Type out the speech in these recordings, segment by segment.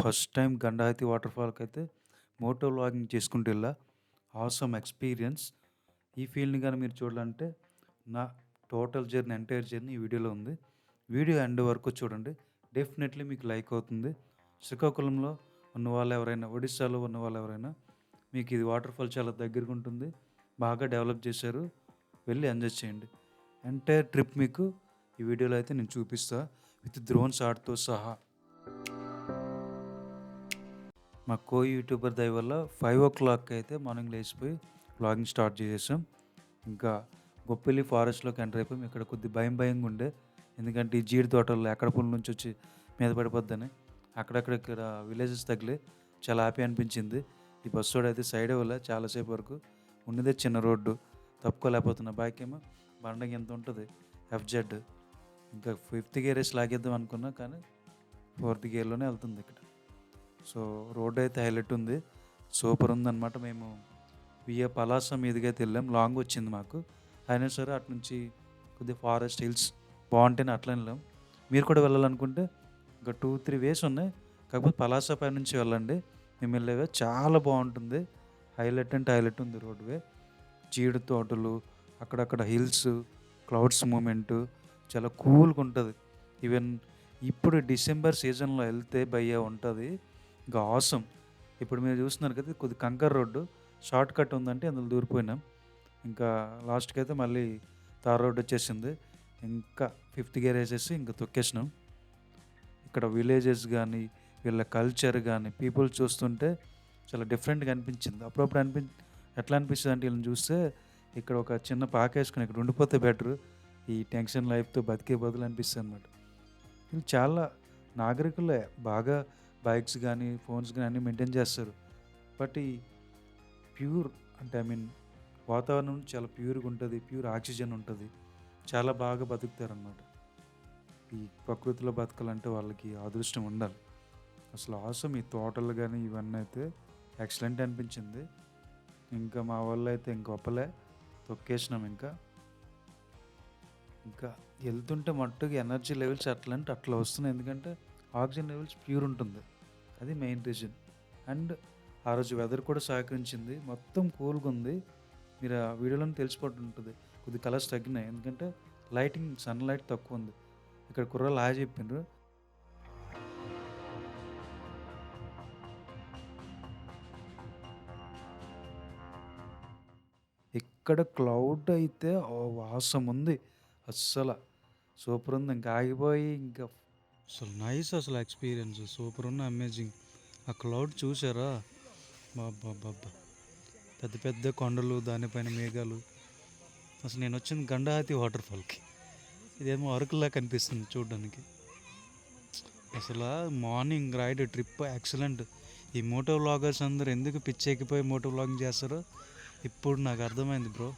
First time గండాయతి వాటర్ఫాల్కి అయితే Moto vlogging చేసుకుంటూ వెళ్ళా ఆసమ్ ఎక్స్పీరియన్స్ ఈ ఫీల్డ్ని కానీ మీరు చూడాలంటే నా టోటల్ జర్నీ ఎంటైర్ జర్నీ ఈ వీడియోలో ఉంది. వీడియో ఎండ్ వరకు చూడండి. డెఫినెట్లీ మీకు లైక్ అవుతుంది. శ్రీకాకుళంలో ఉన్న వాళ్ళు ఎవరైనా ఒడిస్సాలో ఉన్న వాళ్ళు ఎవరైనా మీకు ఇది వాటర్ఫాల్ చాలా దగ్గరగా ఉంటుంది. బాగా డెవలప్ చేశారు. వెళ్ళి ఎంజాయ్ చేయండి. ఎంటైర్ ట్రిప్ మీకు ఈ వీడియోలో అయితే నేను చూపిస్తా. విత్ డ్రోన్స్ ఆర్ట్తో సహా. మా కో యూట్యూబర్ దయ వల్ల ఫైవ్ ఓ క్లాక్ అయితే మార్నింగ్ లేచిపోయి వ్లాగింగ్ స్టార్ట్ చేసేసాం. ఇంకా గొప్పెల్లి ఫారెస్ట్లోకి ఎంటర్ అయిపోయి ఇక్కడ కొద్ది భయం భయంగా ఉండే. ఎందుకంటే ఈ జీడి తోటల్లో ఎక్కడ పుల్ల నుంచి వచ్చి మీద పడిపోద్దని అక్కడక్కడ ఇక్కడ విలేజెస్ తగిలి చాలా హ్యాపీ అనిపించింది. ఈ బస్సు అయితే సైడ్ వల్ల చాలాసేపు వరకు. ఉన్నదే చిన్న రోడ్డు. తప్పుకోలేకపోతున్నా. బైక్ ఏమో బండకి ఎంత ఉంటుంది? ఎఫ్జెడ్. ఇంకా ఫిఫ్త్ గేర్ వేసి లాగేద్దాం అనుకున్నా కానీ ఫోర్త్ గేర్లోనే వెళ్తుంది ఇక్కడ. సో రోడ్ అయితే హైలైట్ ఉంది. సూపర్ ఉందన్నమాట. మేము విఏ పలాస మీదుగా అయితే వెళ్ళాం. లాంగ్ వచ్చింది మాకు. అయినా సరే అటు నుంచి కొద్దిగా ఫారెస్ట్ హిల్స్ బాగుంటేనే అట్లా వెళ్ళాం. మీరు కూడా వెళ్ళాలనుకుంటే ఇంకా టూ త్రీ వేస్ ఉన్నాయి. కాకపోతే పలాస పై నుంచి వెళ్ళండి. మేము వెళ్ళేవే. చాలా బాగుంటుంది. హైలైట్ అంటే హైలైట్ ఉంది రోడ్వే. జీడి తోటలు అక్కడక్కడ హిల్స్ క్లౌడ్స్ మూమెంట్ చాలా కూల్గా ఉంటుంది. ఈవెన్ ఇప్పుడు డిసెంబర్ సీజన్లో వెళ్తే భయ్య ఉంటుంది. ఇంకా ఆసం ఇప్పుడు మీరు చూస్తున్నారు కదా కొద్ది కంకర్ రోడ్డు షార్ట్ కట్ ఉందంటే అందులో దూరిపోయినాం. ఇంకా లాస్ట్కి అయితే మళ్ళీ తార్ రోడ్ వచ్చేసింది. ఇంకా ఫిఫ్త్ గేర్ వేసేసి ఇంకా తొక్కేసినాం. ఇక్కడ విలేజెస్ కానీ వీళ్ళ కల్చర్ కానీ పీపుల్ చూస్తుంటే చాలా డిఫరెంట్గా అనిపించింది. అప్పుడప్పుడు అనిపి ఎట్లా అనిపిస్తుంది అంటే వీళ్ళని చూస్తే ఇక్కడ ఒక చిన్న పాక వేసుకుని ఇక్కడ ఉండిపోతే బెటర్ ఈ టెన్షన్ లైఫ్తో బతికే బదులు అనిపిస్తుంది అనమాట వీళ్ళు చాలా నాగరికులే బాగా బైక్స్ కానీ ఫోన్స్ కానీ అన్నీ మెయింటైన్ చేస్తారు. బట్ ఈ ప్యూర్ అంటే ఐ మీన్ వాతావరణం చాలా ప్యూర్గా ఉంటుంది ప్యూర్ ఆక్సిజన్ ఉంటుంది. చాలా బాగా బతుకుతారనమాట ఈ ప్రకృతిలో బతకాలంటే వాళ్ళకి అదృష్టం ఉండాలి. అసలు ఆసం ఈ తోటలు కానీ ఇవన్నీ అయితే ఎక్సలెంట్ అనిపించింది. ఇంకా మా వాళ్ళు అయితే ఇంకొప్పలే తొక్కేసినాం ఇంకా. ఇంకా వెళ్తుంటే మట్టుకు ఎనర్జీ లెవెల్స్ అట్లా అంటే అట్లా వస్తున్నాయి. ఎందుకంటే ఆక్సిజన్ లెవెల్స్ ప్యూర్ ఉంటుంది. అది మెయిన్ రీజన్ అండ్ ఆ రోజు వెదర్ కూడా సహకరించింది. మొత్తం కూల్గా ఉంది మీరు ఆ వీడియోలో తెలిసిపోతుంటుంది. కొద్ది కలర్స్ తగ్గినాయి. ఎందుకంటే లైటింగ్ సన్ లైట్ తక్కువ ఉంది ఇక్కడ కుర్రాలు హాయ్ చెప్పిండ్రు ఇక్కడ క్లౌడ్ అయితే వాసం ఉంది అస్సలు. సూపర్ ఉంది ఇంకా ఆగిపోయి ఇంకా అసలు నైస్ అసలు ఎక్స్పీరియన్స్ సూపర్ ఉన్న అమేజింగ్. ఆ క్లౌడ్ చూసారా బాబా పెద్ద పెద్ద కొండలు దానిపైన మేఘాలు. అసలు నేను వచ్చింది గండహాతి వాటర్ఫాల్కి. ఇదేమో అరకులా కనిపిస్తుంది చూడడానికి. అసలు మార్నింగ్ రైడ్ ట్రిప్ ఎక్సలెంట్. ఈ మోటో వ్లాగర్స్ అందరు ఎందుకు పిచ్చెక్కిపోయి మోటో వ్లాగింగ్ చేస్తారో ఇప్పుడు నాకు అర్థమైంది బ్రో.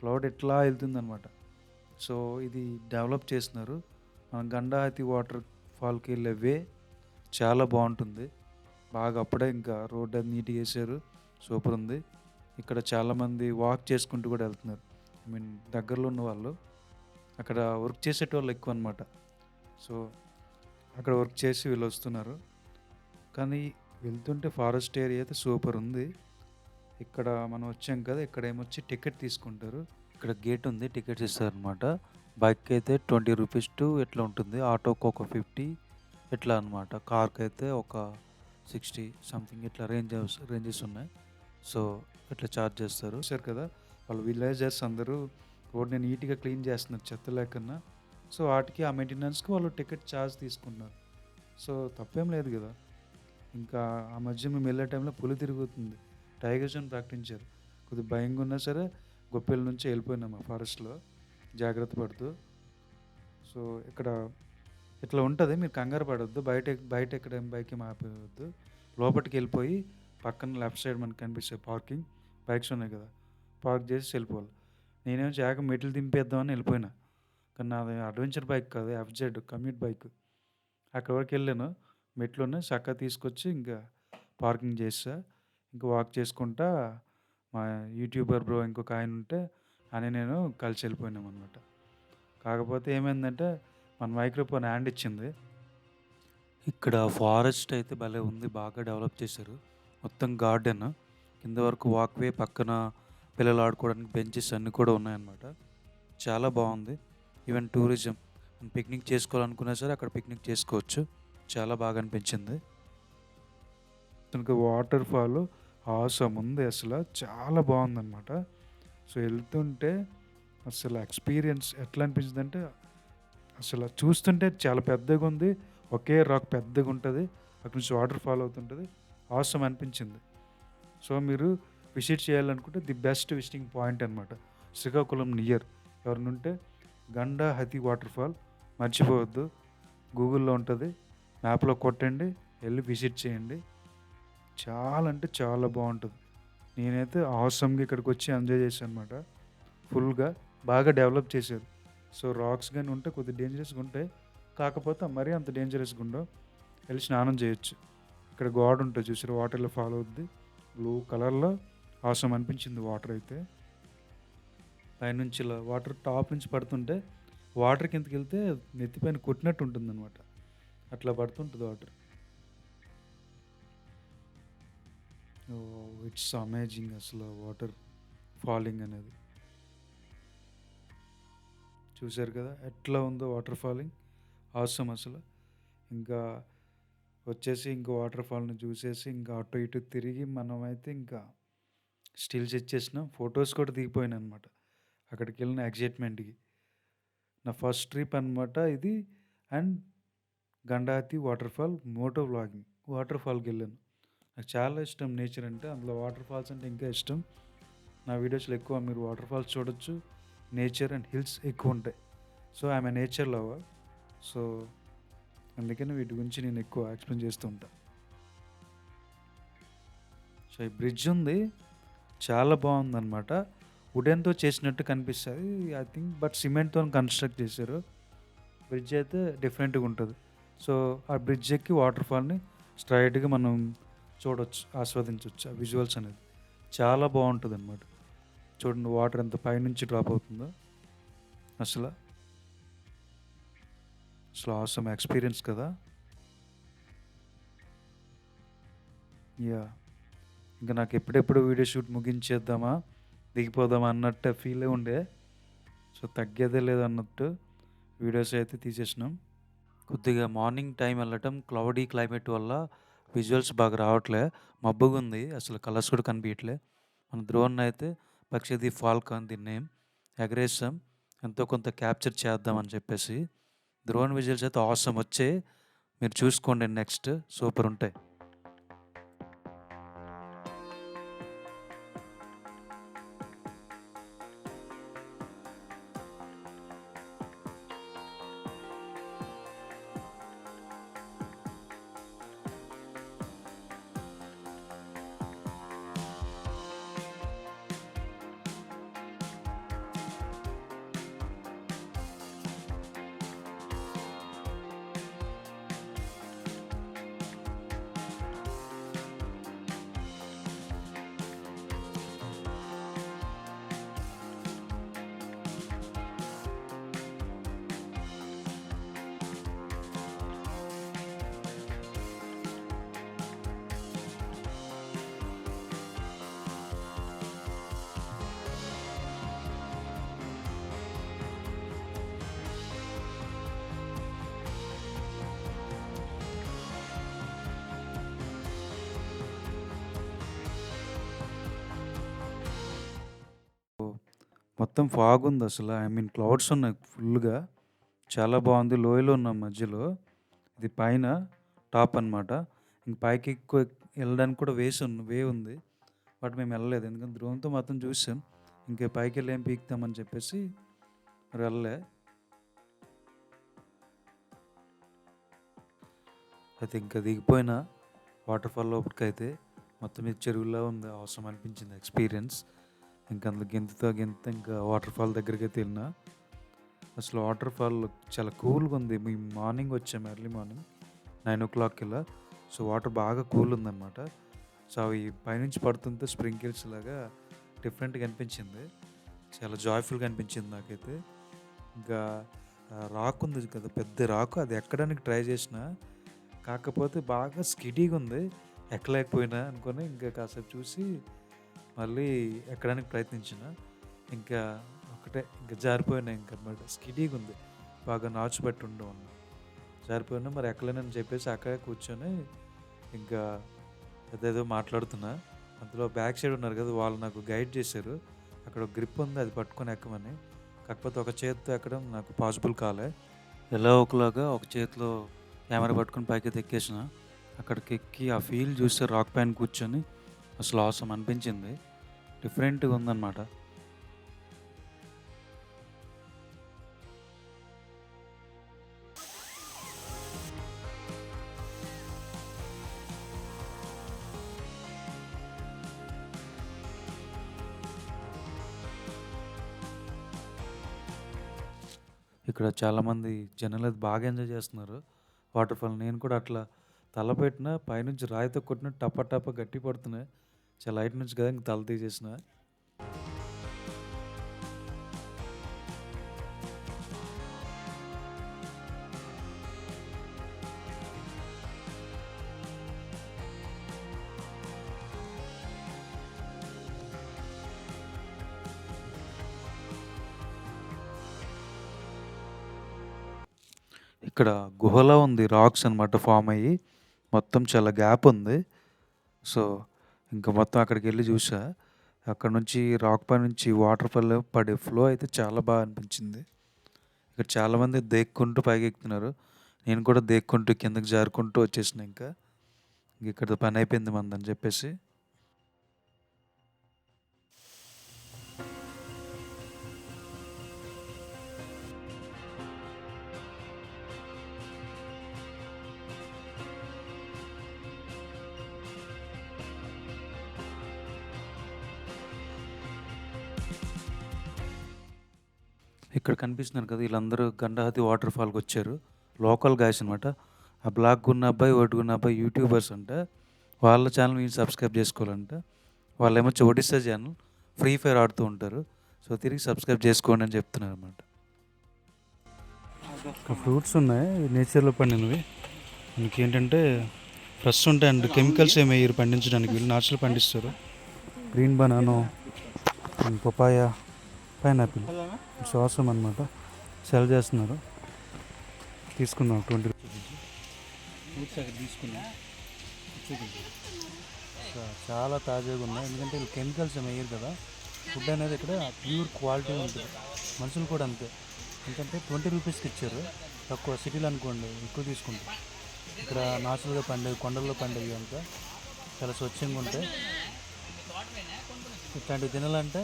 క్లౌడ్ ఎట్లా వెళ్తుందనమాట సో ఇది డెవలప్ చేస్తున్నారు. మన గండాహతి వాటర్ ఫాల్కి వెళ్ళే వే చాలా బాగుంటుంది. బాగా అప్పుడే ఇంకా రోడ్ అది నీట్గా వేసారు సూపర్ ఉంది. ఇక్కడ చాలామంది వాక్ చేసుకుంటూ కూడా వెళ్తున్నారు. ఐ మీన్ దగ్గరలో ఉన్న వాళ్ళు. అక్కడ వర్క్ చేసేటోళ్ళు ఎక్కువ అనమాట సో అక్కడ వర్క్ చేసి వీళ్ళు వస్తున్నారు. కానీ వెళ్తుంటే ఫారెస్ట్ ఏరియా అయితే సూపర్ ఉంది. ఇక్కడ మనం వచ్చాం కదా ఇక్కడ ఏమొచ్చి టికెట్ తీసుకుంటారు. ఇక్కడ గేట్ ఉంది టికెట్స్ ఇస్తారనమాట బైక్ అయితే ట్వంటీ రూపీస్ టు ఎట్లా ఉంటుంది? ఆటోకి ఒక ఫిఫ్టీ ఎట్లా అనమాట కార్కి అయితే ఒక సిక్స్టీ సంథింగ్ ఇట్లా రేంజెస్ రేంజెస్ ఉన్నాయి. సో ఇట్లా ఛార్జ్ చేస్తారు? సార్ కదా వాళ్ళు విలేజర్స్ అందరూ నేను నీట్గా క్లీన్ చేస్తున్నారు చెత్త లేకన్నా. సో వాటికి ఆ మెయింటెనెన్స్కి వాళ్ళు టికెట్ ఛార్జ్ తీసుకున్నారు సో తప్పేం లేదు కదా. ఇంకా ఆ మధ్య మేము వెళ్ళే టైంలో పులి తిరుగుతుంది. టైగర్ జోన్ ప్రకటించారు కొద్దిగా భయంగా ఉన్నా సరే గొప్పెల నుంచి వెళ్ళిపోయినాం ఆ ఫారెస్ట్లో. జాగ్రత్త పడుతూ. సో ఇక్కడ ఇట్లా ఉంటుంది. మీరు కంగారు పడవద్దు బయట బయట ఎక్కడ బైక్ ఏం ఆపేయవద్దు లోపలికి వెళ్ళిపోయి పక్కన లెఫ్ట్ సైడ్ మనకు కనిపిస్తే పార్కింగ్ బైక్స్ ఉన్నాయి కదా. పార్క్ చేసి వెళ్ళిపోవాలి. నేనేం జాగ మెట్లు దింపేద్దామని వెళ్ళిపోయినా. కానీ నాది అడ్వెంచర్ బైక్ కాదు. FZ commute bike. అక్కడ వరకు వెళ్ళాను. మెట్లున్నాయి చక్కగా తీసుకొచ్చి ఇంకా పార్కింగ్ చేసా ఇంకా వాక్ చేసుకుంటా. మా యూట్యూబర్ బ్రో ఇంకొక ఆయన ఉంటే అని నేను కలిసి వెళ్ళిపోయినాం అనమాట కాకపోతే ఏమైందంటే మన మైక్రోఫోన్ హ్యాండ్ ఇచ్చింది ఇక్కడ ఫారెస్ట్ అయితే భలే ఉంది. బాగా డెవలప్ చేశారు. మొత్తం గార్డెన్. కింద వరకు వాక్‌వే పక్కన పిల్లలు ఆడుకోవడానికి బెంచెస్ అన్నీ కూడా ఉన్నాయన్నమాట. చాలా బాగుంది ఈవెన్ టూరిజం పిక్నిక్ చేసుకోవాలనుకున్నా సరే అక్కడ పిక్నిక్ చేసుకోవచ్చు. చాలా బాగా అనిపించింది. ఇంకా వాటర్ ఫాల్ ఆసమ్ ఉంది అసలు చాలా బాగుందన్నమాట సో, వెళ్తుంటే అసలు ఎక్స్‌పీరియన్స్ ఎట్లా అనిపించిందంటే అసలు చూస్తుంటే చాలా పెద్దగా ఉంది ఒకే రాక్ పెద్దగా ఉంటుంది అక్కడి నుంచి వాటర్ ఫాల్ అవుతుంటుంది ఆసం అనిపించింది. సో, మీరు విజిట్ చేయాలనుకుంటే ది బెస్ట్ విజిటింగ్ పాయింట్ అనమాట. శ్రీకాకుళం నియర్ ఎవరినుంటే ఉంటే గండా హతి వాటర్ ఫాల్ మర్చిపోవద్దు. గూగుల్‌లో ఉంటుంది మ్యాప్‌లో కొట్టండి. వెళ్ళి విజిట్ చేయండి. చాలా అంటే చాలా బాగుంటుంది నేనైతే ఆసమ్‌గా ఇక్కడికొచ్చి ఎంజాయ్ చేశాను అనమాట ఫుల్‌గా బాగా డెవలప్ చేశారు. సో, రాక్స్ కానీ ఉంటే కొద్దిగా డేంజరస్‌గా ఉంటాయి. కాకపోతే మరీ అంత డేంజరస్‌గా ఉండవు. వెళ్ళి స్నానం చేయొచ్చు. ఇక్కడ గోడ ఉంటుంది చూసారు వాటర్‌లో ఫాలో అవుద్ది. బ్లూ కలర్‌లో ఆసమ్ అనిపించింది వాటర్ అయితే. పైనుంచి ఇలా వాటర్ టాప్ నుంచి పడుతుంటే వాటర్ కిందకెళ్తే నెత్తిపైన కొట్టినట్టు ఉంటుంది అనమాట అట్లా పడుతుంటుంది వాటర్. ఇట్స్ అమేజింగ్ అసలు వాటర్ ఫాలింగ్ అనేది. చూశారు కదా! ఎట్లా ఉందో వాటర్ ఫాలింగ్. ఆసమ్ అసలు ఇంకా వచ్చేసి ఇంకా వాటర్ ఫాల్‌ని చూసేసి ఇంకా అటు ఇటు తిరిగి మనమైతే ఇంకా స్టిల్స్ ఇచ్చేసినాం. ఫొటోస్ కూడా దిగిపోయాను అనమాట అక్కడికి వెళ్ళిన ఎక్సైట్‌మెంట్‌కి. నా ఫస్ట్ ట్రిప్ అనమాట ఇది. And Gandathi waterfall moto vlogging. Water ఫాల్కి వెళ్ళాను నాకు చాలా ఇష్టం నేచర్ అంటే. అందులో వాటర్ ఫాల్స్ అంటే ఇంకా ఇష్టం. నా వీడియోస్‌లో ఎక్కువ మీరు వాటర్ ఫాల్స్ చూడొచ్చు. నేచర్ అండ్ హిల్స్ ఎక్కువ ఉంటాయి so, I nature lover. So, అందుకని వీటి గురించి నేను ఎక్కువ ఎక్స్‌ప్లెయిన్ చేస్తూ ఉంటాను సో, ఈ బ్రిడ్జ్ ఉంది. చాలా బావుందన్నమాట. వుడెన్‌తో చేసినట్టు కనిపిస్తుంది ఐ థింక్ బట్ సిమెంట్‌తోని కన్‌స్ట్రక్ట్ చేశారు. బ్రిడ్జ్ అయితే డిఫరెంట్‌గా ఉంటుంది సో, ఆ బ్రిడ్జ్ ఎక్కి వాటర్ ఫాల్‌ని స్ట్రైట్గా మనం చూడొచ్చు. ఆస్వాదించవచ్చు ఆ విజువల్స్ అనేది. చాలా బావుంటదన్నమాట. చూడండి వాటర్ ఎంత పైనుంచి డ్రాప్ అవుతుందో. అసలు అసలు ఆసమ్ ఎక్స్‌పీరియన్స్ కదా! యా ఇంక నాకు ఎప్పుడెప్పుడు వీడియో షూట్ ముగించేద్దామా? దిగిపోదామా అన్నట్టు ఫీలే ఉండే. సో, తగ్గేదే లేదన్నట్టు వీడియోస్ అయితే తీసేసినాం. కొద్దిగా మార్నింగ్ టైం వెళ్ళటం క్లౌడీ క్లైమేట్ వల్ల విజువల్స్ బాగా రావట్లే. మబ్బుగా ఉంది అసలు కలర్స్ కూడా కనిపించట్లే మన డ్రోన్ అయితే పక్షిది ఫాల్కాన్ ది నేమ్. ఎగరేసాం. ఎంతో కొంత క్యాప్చర్ చేద్దామని చెప్పేసి. డ్రోన్ విజువల్స్ అయితే ఆసమ్ వచ్చే మీరు చూసుకోండి నెక్స్ట్ సూపర్ ఉంటాయి. మొత్తం ఫాగ్ ఉంది అసలు ఐ మీన్ క్లౌడ్స్ ఉన్నాయి ఫుల్‌గా. చాలా బాగుంది లోయలో ఉన్నాం మధ్యలో. ఇది పైన టాప్ అనమాట. ఇంక పైకి ఎక్కువ వెళ్ళడానికి కూడా వేస్ ఉంది వే ఉంది. బట్ మేము వెళ్ళలేదు ఎందుకంటే ధ్రువంతో మాత్రం చూసాం. ఇంకా పైకి వెళ్ళి ఏం పీకుతామని చెప్పేసి మరి ఎళ్ళలే. అయితే ఇంకా దిగిపోయిన వాటర్ ఫాల్ లోపటికైతే మొత్తం ఇది చెరువులా ఉంది. అవసరం అనిపించింది ఎక్స్‌పీరియన్స్. ఇంకా అందులో గెంతుతా గెంత ఇంకా వాటర్ ఫాల్ దగ్గరికైతే ఎళ్ళినా. అసలు వాటర్ ఫాల్ చాలా కూల్‌గా ఉంది. మేము మార్నింగ్ వచ్చాము ఎర్లీ మార్నింగ్ 9:00 ఇలా. సో, వాటర్ బాగా కూల్ ఉందన్నమాట. సో, అవి పైనుంచి పడుతుంటే స్ప్రింకిల్స్ లాగా డిఫరెంట్‌గా అనిపించింది. చాలా జాయ్‌ఫుల్‌గా అనిపించింది నాకైతే. ఇంకా రాక్ ఉంది కదా! పెద్ద రాక్ అది ఎక్కడానికి ట్రై చేసినా కాకపోతే బాగా స్కిడీగా ఉంది ఎక్కలేకపోయినా అనుకొని ఇంకా కాసేపు చూసి మళ్ళీ ఎక్కడానికి ప్రయత్నించిన ఇంకా ఒకటే ఇంకా జారిపోయినా ఇంకా బట్ స్కిడీగా ఉంది బాగా నాచు పెట్టి ఉండడం జారిపోయినా మరి ఎక్కలేనని చెప్పేసి అక్కడే కూర్చొని ఇంకా ఏదేదో మాట్లాడుతున్నా. అందులో బ్యాక్ సైడ్ ఉన్నారు కదా వాళ్ళు నాకు గైడ్ చేశారు. అక్కడ ఒక గ్రిప్ ఉంది అది పట్టుకొని ఎక్కమని. కాకపోతే ఒక చేతితో ఎక్కడం నాకు పాసిబుల్ కాలే. ఎలా ఒకలాగా ఒక చేతిలో కెమెరా పట్టుకొని పైకి ఎక్కేసిన అక్కడికి ఎక్కి ఆ ఫీల్ చూస్తే రాక్ పైన కూర్చొని అసలు అవసరం అనిపించింది. డిఫరెంట్గా ఉందన్నమాట. ఇక్కడ చాలామంది జనాలు అది బాగా ఎంజాయ్ చేస్తున్నారు. వాటర్ఫాల్ నేను కూడా అట్లా తల పెట్టిన పైనుంచి రాయితో కొట్టిన టప టప గట్టి పడుతున్నాయి. చాలా లైట్ నుంచి కదా ఇంక తల తీసేసిన? ఇక్కడ గుహలో ఉంది రాక్స్ అన్నమాట ఫామ్ అయ్యి. మొత్తం చాలా గ్యాప్ ఉంది. సో ఇంకా మొత్తం అక్కడికి వెళ్ళి చూసా అక్కడ నుంచి రాక్ పై నుంచి వాటర్ ఫాల్ పడే ఫ్లో అయితే చాలా బాగా అనిపించింది. ఇక్కడ చాలామంది దేక్కుంటూ పైకి ఎక్కుతున్నారు నేను కూడా దేక్కుంటూ కిందకి జారుకుంటూ వచ్చేసిన ఇంకా. ఇంక ఇక్కడ పని అయిపోయింది మందని చెప్పేసి. ఇక్కడ కనిపిస్తున్నారు కదా వీళ్ళందరూ గండహాతి వాటర్ ఫాల్కి వచ్చారు. లోకల్ గాయస్ అనమాట ఆ బ్లాక్ ఉన్న అబ్బాయి ఒడ్డుకున్న అబ్బాయి యూట్యూబర్స్ అంట. వాళ్ళ ఛానల్ మీరు సబ్స్క్రైబ్ చేసుకోవాలంట. వాళ్ళు ఏమొచ్చి ఒడిస్సా ఛానల్ ఫ్రీ ఫైర్ ఆడుతూ ఉంటారు. సో తిరిగి సబ్స్క్రైబ్ చేసుకోండి అని చెప్తున్నారు అనమాట ఫ్రూట్స్ ఉన్నాయి నేచర్లో పండినవి. మనకి ఏంటంటే ఫ్రెష్ ఉంటాయి అండ్. కెమికల్స్ ఏమి పండించడానికి. వీళ్ళు నాచురల్ పండిస్తారు. Green banana papaya pineapple. శ్వాసం అనమాట సెల్ చేస్తున్నారు. తీసుకున్నాం ట్వంటీ తీసుకున్నాం చాలా తాజాగా ఉన్నాయి. ఎందుకంటే వీళ్ళు కెమికల్స్ ఏమి వేయరు కదా. ఫుడ్ అనేది ఇక్కడ ప్యూర్ క్వాలిటీ ఉంటుంది. మనుషులు కూడా అంతే. ఎందుకంటే ట్వంటీ రూపీస్కి ఇచ్చారు. తక్కువ సిటీలో అనుకోండి ఎక్కువ తీసుకుంటాం ఇక్కడ నాచురల్గా పండేవి కొండల్లో పండేవి అంతా చాలా స్వచ్ఛంగా ఉంటాయి. ఇట్లాంటివి తినాలంటే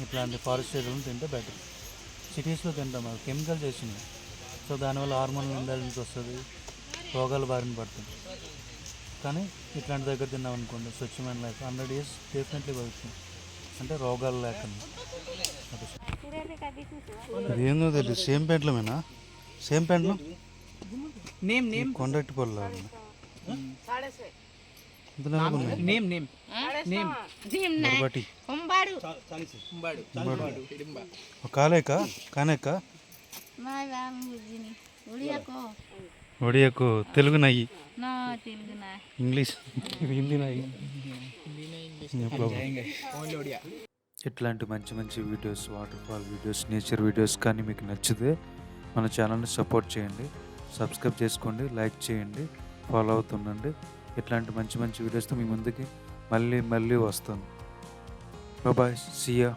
ఇట్లాంటి ఫారెస్ట్ ఏరియాలను తింటే బెటర్ సిటీస్లో తింటాం అది కెమికల్ చేసినవి సో దానివల్ల హార్మోన్ ఇంబ్యాలెన్స్ వస్తుంది రోగాలు బారిన పడుతుంది కానీ ఇట్లాంటి దగ్గర తిన్నాం అనుకోండి స్వచ్ఛమైన లైఫ్ హండ్రెడ్ ఇయర్స్ డెఫినెట్లీ బతుకుతుంది అంటే రోగాలు లేకుండా. ఏందో తెలియదు సేమ్ ప్యాంట్లమేనా సేమ్ ప్యాంట్లు కొండట్టి పళ్ళు ఒడియకు. తెలుగు నాయి. ఇంగ్లీష్. ఇట్లాంటి మంచి మంచి videos waterfall videos nature videos కానీ మీకు నచ్చితే మన ఛానల్ని సపోర్ట్ చేయండి. సబ్స్క్రైబ్ చేసుకోండి లైక్ చేయండి ఫాలో అవుతుండండి. ఇట్లాంటి మంచి మంచి వీడియోస్తో మీ ముందుకి మళ్ళీ మళ్ళీ వస్తాను. Bye see ya